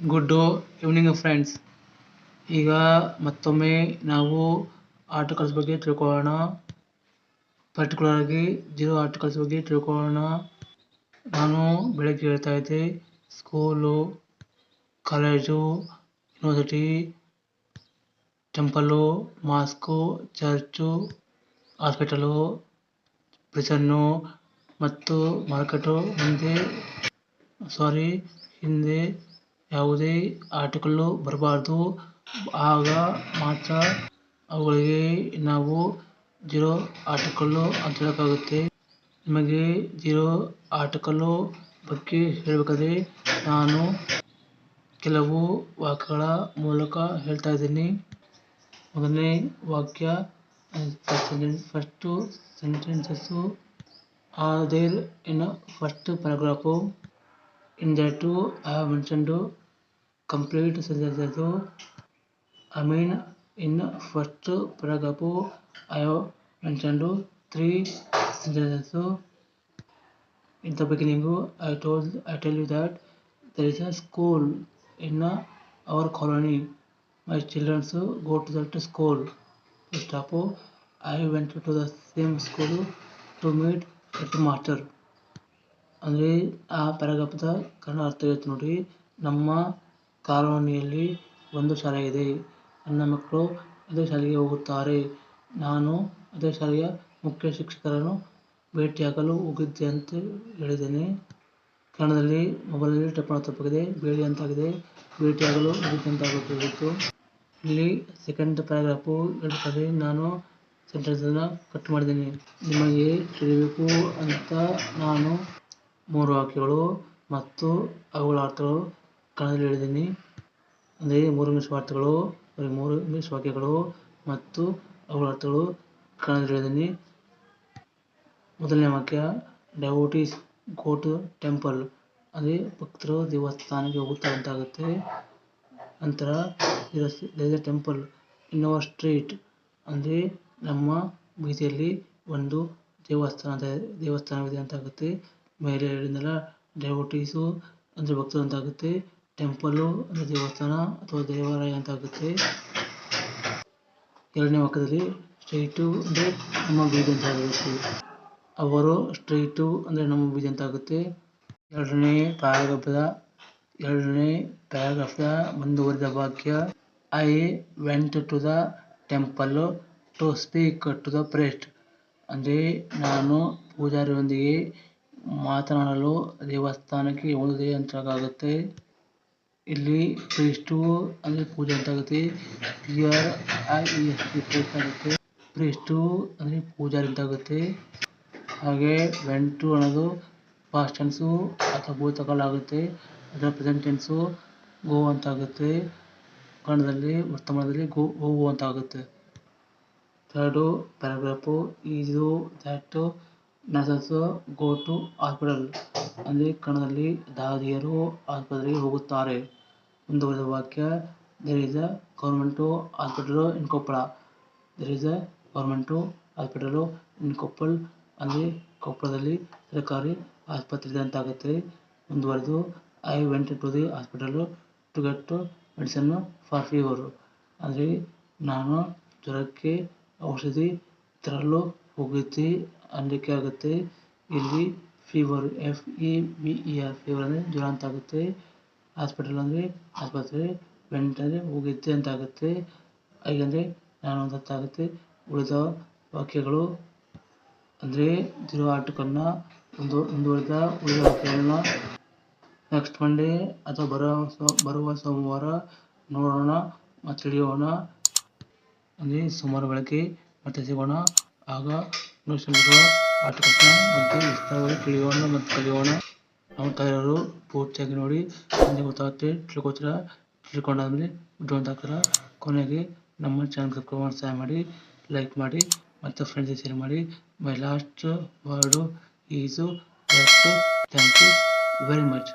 Good evening friends ಈಗ ಮತ್ತೊಮ್ಮೆ ನಾವು ಆರ್ಟಿಕಲ್ಸ್ ಬಗ್ಗೆ ತಿಳ್ಕೊಳ್ಳೋಣ. ಪರ್ಟಿಕ್ಯುಲರ್ ಆಗಿ ಜೀರೋ ಆರ್ಟಿಕಲ್ಸ್ ಬಗ್ಗೆ ತಿಳ್ಕೊಳ್ಳೋಣ. ನಾನು ಬೆಳಗ್ಗೆ ಹೇಳ್ತಾ ಇದ್ದೆ school college university temple mosque church hospital prison ಮತ್ತು ಮಾರ್ಕೆಟು ಮುಂದೆ ಸಾರಿ ಹಿಂದೆ ಯಾವುದೇ ಆರ್ಟಿಕಲ್ಲು ಬರಬಾರ್ದು. ಆಗ ಮಾತ್ರ ಅವುಗಳಿಗೆ ನಾವು ಜೀರೋ ಆರ್ಟಿಕಲ್ಲು ಅಂತ ಹೇಳೋಕ್ಕಾಗುತ್ತೆ. ನಿಮಗೆ ಜೀರೋ ಆರ್ಟಿಕಲ್ಲು ಬಗ್ಗೆ ಹೇಳಬೇಕಾದ್ರೆ ನಾನು ಕೆಲವು ವಾಕ್ಯಗಳ ಮೂಲಕ ಹೇಳ್ತಾ ಇದ್ದೀನಿ. ಮೊದಲನೇ ವಾಕ್ಯ first sentences are there in first paragraph. In that I have mentioned complete sentences. I mean in first paragraph I have mentioned three sentences. In the beginning I told I tell you that there is a school in our colony. My children go to that school. First stop I went to the same school to meet the master. ಅಂದರೆ ಆ ಪ್ಯಾರಾಗ್ರಾಫ್ದ ಕನ್ನಡ ಅರ್ಥ ಹೇಳ್ತೀನಿ ನೋಡಿ ನಮ್ಮ ಕಾಲೋನಿಯಲ್ಲಿ ಒಂದು ಶಾಲೆ ಇದೆ. ನನ್ನ ಮಕ್ಕಳು ಅದೇ ಶಾಲೆಗೆ ಹೋಗುತ್ತಾರೆ. ನಾನು ಅದೇ ಶಾಲೆಯ ಮುಖ್ಯ ಶಿಕ್ಷಕರನ್ನು ಭೇಟಿಯಾಗಲು ಹೋಗಿದ್ದೆ ಅಂತ ಹೇಳಿದ್ದೇನೆ. ಕನ್ನಡದಲ್ಲಿ ಮೊಬೈಲಲ್ಲಿ ಟೈಪ್ ತಪ್ಪಿದೆ ತಪ್ಪಾಗಿದೆ, ಬೇಡಿ ಅಂತಾಗಿದೆ. ಭೇಟಿಯಾಗಲು ಹೋಗಿದ್ದೆ ಅಂತ ಇಲ್ಲಿ ಸೆಕೆಂಡ್ ಪ್ಯಾರಾಗ್ರಾಫು ಹೇಳ್ತಾರೆ, ನಾನು ಸೆಂಟೆನ್ಸನ್ನು ಕಟ್ ಮಾಡಿದ್ದೀನಿ. ನಿಮಗೆ ತಿಳಿಬೇಕು ಅಂತ ನಾನು ಮೂರು ವಾಕ್ಯಗಳು ಮತ್ತು ಅವುಗಳ ಅರ್ಥಗಳು ಕನ್ನಡದಲ್ಲಿ ಹೇಳಿದ್ದೀನಿ. ಅಂದರೆ ಮೂರು ಇಂಗ್ಲೀಷ್ ವಾರ್ತೆಗಳು ಮೂರು ಇಂಗ್ಲೀಷ್ ವಾಕ್ಯಗಳು ಮತ್ತು ಅವುಗಳ ಅರ್ಥಗಳು ಕನ್ನಡದಲ್ಲಿ ಹೇಳಿದ್ದೀನಿ. ಮೊದಲನೇ ವಾಕ್ಯ ಡಯಾಬಿಟೀಸ್ ಗೋ ಟು ಟೆಂಪಲ್ ಅಂದರೆ ಭಕ್ತರು ದೇವಸ್ಥಾನಕ್ಕೆ ಹೋಗುತ್ತಾರೆ ಅಂತ ಆಗುತ್ತೆ ನಂತರ a temple in our street ಅಂದರೆ ನಮ್ಮ ಬೀದಿಯಲ್ಲಿ ಒಂದು ದೇವಸ್ಥಾನ ದೇವಸ್ಥಾನವಿದೆ ಅಂತ ಆಗುತ್ತೆ ಮೇಲೆ ಹೇಳಿದ್ನಲ್ಲ ಡೆವೋಟೀಸು ಅಂದರೆ ಭಕ್ತರು ಅಂತ ಆಗುತ್ತೆ ಟೆಂಪಲ್ಲು ಅಂದರೆ ದೇವಸ್ಥಾನ ಅಥವಾ ದೇವಾಲಯ ಅಂತ ಆಗುತ್ತೆ ಎರಡನೇ ವಾಕ್ಯದಲ್ಲಿ ಸ್ಟ್ರೈಟು ಅಂದರೆ ನಮ್ಮ ಬೀದಿ ಅಂತ ಆಗುತ್ತೆ ಅವರು ಸ್ಟ್ರೈಟು ಅಂದರೆ ನಮ್ಮ ಬೀದಿ ಅಂತ ಆಗುತ್ತೆ ಎರಡನೇ ಪ್ಯಾರಾಗ್ರಾಫ್ದ ಎರಡನೇ ಪ್ಯಾರಾಗ್ರಾಫ್ದ ಮುಂದುವರಿದ ವಾಕ್ಯ I went to the temple to speak to the priest ಅಂದರೆ ನಾನು ಪೂಜಾರಿಯೊಂದಿಗೆ ಮಾತನಾಡಲು ದೇವಸ್ಥಾನಕ್ಕೆ ಹೋದೆ ಅಂತಾಗುತ್ತೆ ಇಲ್ಲಿ ಪ್ರೀಸ್ಟು ಅಲ್ಲಿ ಪೂಜೆ ಅಂತ ಆಗುತ್ತೆ. P R I E S T priest ಆಗುತ್ತೆ. ಪ್ರೀಸ್ಟು ಅಂದ್ರೆ ಪೂಜಾರಿ ಅಂತಾಗುತ್ತೆ ಹಾಗೆ ವೆಂಟು ಅನ್ನೋದು ಪಾಸ್ಟ್ ಟೆನ್ಸ್ ಅಥವಾ ಭೂತಕಾಲ ಆಗುತ್ತೆ. ಅದರ ಪ್ರೆಸೆಂಟ್ ಟೆನ್ಸ್ ಗೋ ಅಂತ ಆಗುತ್ತೆ. ಕನ್ನಡದಲ್ಲಿ, ವರ್ತಮಾನದಲ್ಲಿ ಗೋ ಹೋಗು ಅಂತ ಆಗುತ್ತೆ. ಥರ್ಡು ಪ್ಯಾರಾಗ್ರಾಫು ಇದು that nurses go to hospital. ಅಲ್ಲಿ ಕನ್ನಡದಲ್ಲಿ ದಾದಿಯರು ಆಸ್ಪತ್ರೆಗೆ ಹೋಗುತ್ತಾರೆ. ಮುಂದುವರೆದ ವಾಕ್ಯ. There is a government hospital in Koppal there is a government hospital in Koppal ಅಲ್ಲಿ ಕೊಪ್ಪಳದಲ್ಲಿ ಸರ್ಕಾರಿ ಆಸ್ಪತ್ರೆ ಇದೆ ಅಂತ ಆಗುತ್ತೆ ಮುಂದುವರೆದು I went to the hospital to get medicine for fever ಅಂದರೆ ನಾನು ಜ್ವರಕ್ಕೆ ಔಷಧಿ ತರಲು ಹೋಗಿದ್ದೆ ಅನ್ಲಿಕ್ಕೆ ಆಗುತ್ತೆ. ಇಲ್ಲಿ fever F E V E R fever ಅಂದರೆ ಜ್ವರ ಅಂತ ಆಗುತ್ತೆ ಹಾಸ್ಪಿಟಲ್ ಅಂದರೆ ಆಸ್ಪತ್ರೆ ವೆಂಟ್ ಅಂದರೆ ಅಂತ ಆಗುತ್ತೆ ಹಾಗೆಂದರೆ ನಾನು ಅಂತ ಆಗುತ್ತೆ ಉಳಿದ ವಾಕ್ಯಗಳು ಅಂದರೆ ಜೀರೋ ಆರ್ಟಿಕಲ್ನ ಒಂದು ಮುಂದುವರೆದ ಉಳಿದ ವಾಕ್ಯಗಳನ್ನ ನೆಕ್ಸ್ಟ್ ಮಂಡೇ ಅಥವಾ ಬರೋ ಬರುವ ಸೋಮವಾರ ನೋಡೋಣ ಮತ್ತೆ ತಿಳಿಯೋಣ. ಅಂದರೆ ಸೋಮವಾರ ಬೆಳಗ್ಗೆ ಮತ್ತೆ ಸಿಗೋಣ ಆಗ ಇನ್ನೂ ಆಟಕಟ್ಟ ಬಗ್ಗೆ ವಿಸ್ತಾರವಾಗಿ ತಿಳಿಯೋಣ ಮತ್ತು ಕಲಿಯೋಣ. ನಮ್ಮ ತಾಯರು ಪೂರ್ತಿಯಾಗಿ ನೋಡಿ ನಿಮಗೆ ಗೊತ್ತಾಗುತ್ತೆ ತಿಳ್ಕೊತೀರ ತಿಳ್ಕೊಂಡಾದ್ಮೇಲೆ ಅಂತ ಕೊನೆಗೆ ನಮ್ಮ ಚಾನಲ್ ಸಬ್ಸ್ಕ್ರೈಬ್ ಸಹಾಯ ಮಾಡಿ ಲೈಕ್ ಮಾಡಿ ಮತ್ತು ಫ್ರೆಂಡ್ಸ್ ಶೇರ್ ಮಾಡಿ. My last word is thank you very much